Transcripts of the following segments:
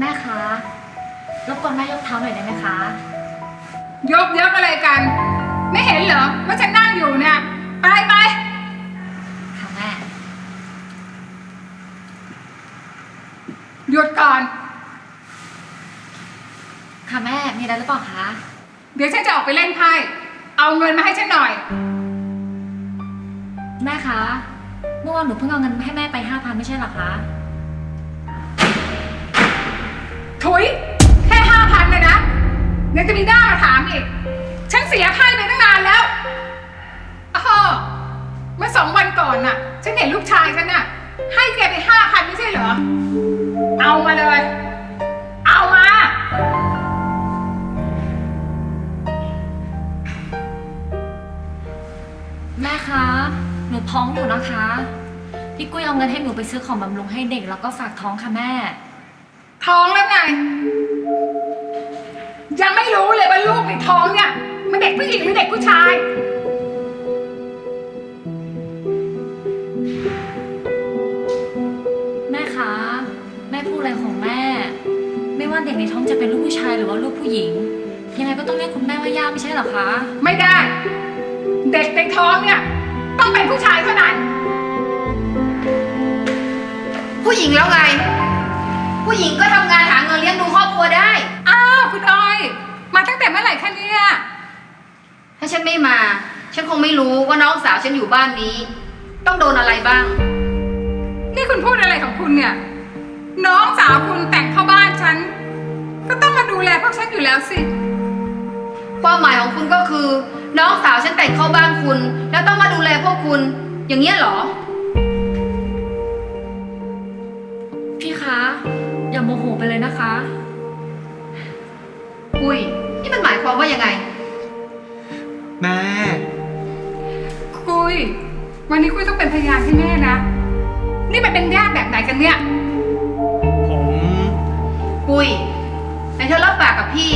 แม่คะรบกวนแม่ยกเท้าหน่อยได้ไหมคะ ยกยกอะไรกัน ไม่เห็นเหรอว่าฉันนั่งอยู่เนี่ย ไปไปค่ะแม่ หยุดก่อน ค่ะแม่ มีอะไรหรือเปล่าคะ เดี๋ยวฉันจะออกไปเล่นไพ่ เอาเงินมาให้ฉันหน่อย แม่คะ เมื่อวานหนูเพิ่งเอาเงินให้แม่ไปห้าพันไม่ใช่เหรอคะ ยังจะมีหน้ามาถามอีก ฉันเสียไพ่ไปตั้งนานแล้วอ้อเมื่อสองวันก่อนน่ะ ฉันเห็นลูกชายฉันน่ะ ให้แกไปห้าพันไม่ใช่เหรอ เอามาเลย เอามา แม่คะ หนูท้องอยู่นะคะ พี่กุ้ยเอาเงินให้หนูไปซื้อของบำรุงให้เด็กแล้วก็ฝากท้องค่ะแม่ ท้องแล้วไง ในท้องเนี่ยมันเด็กผู้หญิงหรือเด็กผู้ชาย แม่คะ แม่พูดอะไรของแม่ ไม่ว่าเด็กในท้องจะเป็นลูกผู้ชายหรือว่าลูกผู้หญิง ยังไงก็ต้องเรียกคุณแม่ว่าย่าไม่ใช่เหรอคะ ไม่ได้ เด็กในท้องเนี่ยต้องเป็นผู้ชายเท่านั้น ผู้หญิงแล้วไง แต่เมื่อไหร่คะเนี่ยถ้าฉันไม่มา ฉันคงไม่รู้ว่าน้องสาวฉันอยู่บ้านนี้ ต้องโดนอะไรบ้าง นี่คุณพูดอะไรของคุณเนี่ย น้องสาวคุณแต่งเข้าบ้านฉัน ก็ต้องมาดูแลพวกฉันอยู่แล้วสิ ความหมายของคุณก็คือ น้องสาวฉันแต่งเข้าบ้านคุณ แล้วต้องมาดูแลพวกคุณ อย่างเงี้ยเหรอ พี่คะ อย่าโมโหไปเลยนะคะ ยความว่ายังไง แม่ คุย วันนี้คุยต้องเป็นพยานให้แม่นะ นี่มันเป็นญาติแบบไหนกันเนี่ย ผมปุ้ยไหนเธอรับปากกับพี่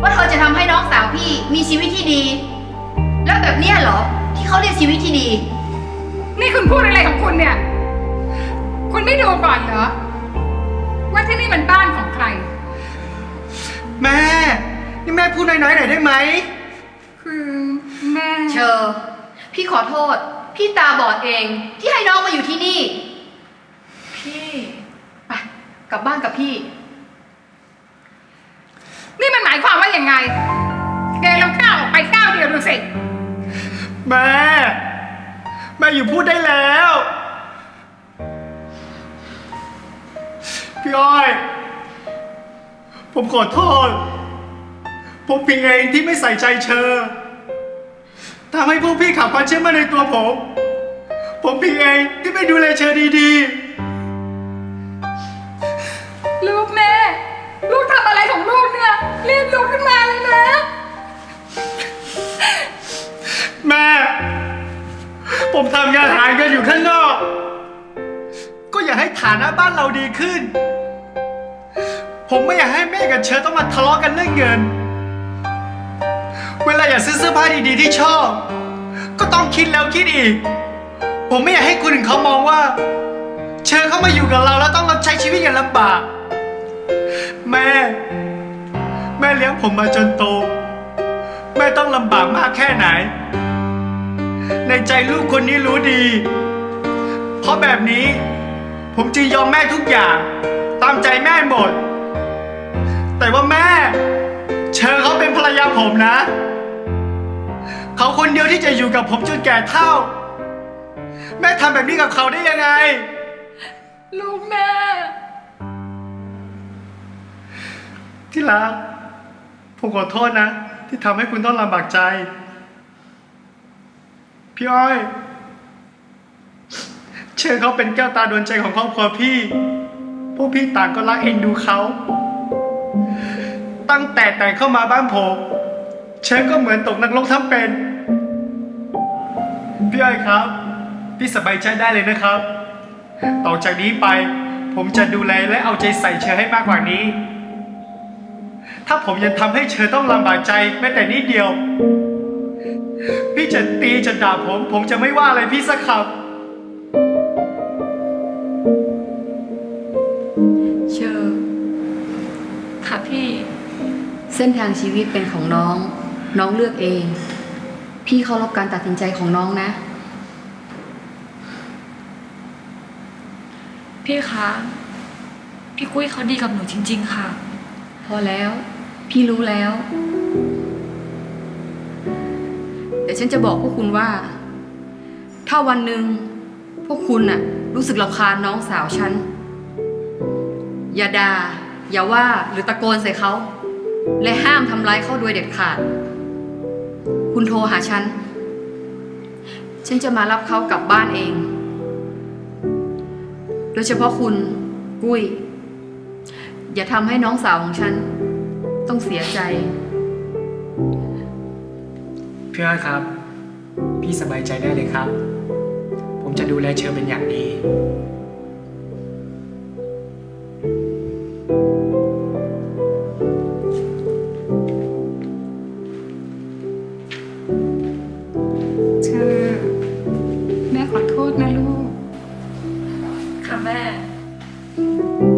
ว่าเธอจะทำให้น้องสาวพี่มีชีวิตที่ดี แล้วแบบเนี้ยเหรอ ที่เขาเรียกชีวิตที่ดี นี่คุณพูดอะไรของคุณเนี่ย คุณไม่ดูก่อนเหรอ ว่าที่นี่มันบ้านของใคร แม่ นี่แม่พูดน้อยๆหน่อยได้ไหม คือแม่ เชอพี่ขอโทษ พี่ตาบอดเองที่ให้น้องมาอยู่ที่นี่ พี่ไปกลับบ้านกับพี่ นี่มันหมายความว่าอย่างไงแกลองก้าวออกไปก้าวเดียวดูสิ แม่ แม่อยู่พูดได้แล้ว พี่อ้อย ผมขอโทษ ผมผิดเองที่ไม่ใส่ใจเชอทำให้พวกพี่ขาดความเชื่อมั่นในตัวผม ผมผิดเองที่ไม่ดูแลเชอดีลูกแม่ ลูกทำอะไรของลูกเนี่ยรีบลุกขึ้นมาเลยนะ ๆ แม่ ผมทำงานหาเงินอยู่ข้างนอก ก็อยากให้ฐานะบ้านเราดีขึ้น ผมไม่อยากให้แม่กับเชอต้องมาทะเลาะกันเรื่องเงิน เวลาอยากซื้อเสื้อผ้าดีๆที่ชอบ ก็ต้องคิดแล้วคิดอีก ผมไม่อยากให้คนอื่นเขามองว่า เชอเข้ามาอยู่กับเราแล้วต้องรับใช้ชีวิตอย่างลำบาก แม่ แม่เลี้ยงผมมาจนโต แม่ต้องลำบากมากแค่ไหน ในใจลูกคนนี้รู้ดี เพราะแบบนี้ ผมจึงยอมแม่ทุกอย่าง ตามใจแม่หมด แต่ว่าแม่ ผมนะ เขาคนเดียวที่จะอยู่กับผมจนแก่เท่า แม่ทำแบบนี้กับเขาได้ยังไง ลูกแม่ ที่รักผมขอโทษนะ ที่ทำให้คุณต้องลำบากใจ พี่อ้อย เชื่อเขาเป็นแก้วตาดวงใจของครอบครัวพี่ พวกพี่ต่างก็รักเอ็นดูเขา ตั้งแต่แต่งเข้ามาบ้านผม เชิญก็เหมือนตกนักลงทั้งเป็น พี่อ้อยครับ พี่สบายใจได้เลยนะครับ ต่อจากนี้ไป ผมจะดูแลและเอาใจใส่เชอให้มากกว่านี้ ถ้าผมยังทำให้เชอต้องลำบากใจแม้แต่นิดเดียว พี่จะตีจะด่าผม ผมจะไม่ว่าอะไรพี่สักคเชอเส้นทางชีวิตเป็นของน้อง น้องเลือกเอง พี่เคารพการตัดสินใจของน้องนะ พี่คะ พี่กุ้ยเขาดีกับหนูจริง ๆ ค่ะ พอแล้ว พี่รู้แล้ว แต่ฉันจะบอกพวกคุณว่า ถ้าวันหนึ่งพวกคุณน่ะ รู้สึกรำคาญน้องสาวฉัน อย่าด่าอย่าว่าหรือตะโกนใส่เขา และห้ามทำร้ายเขาโดยเด็ดขาด คุณโทรหาฉัน ฉันจะมารับเขากลับบ้านเอง โดยเฉพาะคุณ กุ้ย อย่าทำให้น้องสาวของฉัน ต้องเสียใจ พี่อ้อยครับ พี่สบายใจได้เลยครับ ผมจะดูแลเชอเป็นอย่างดี Amen.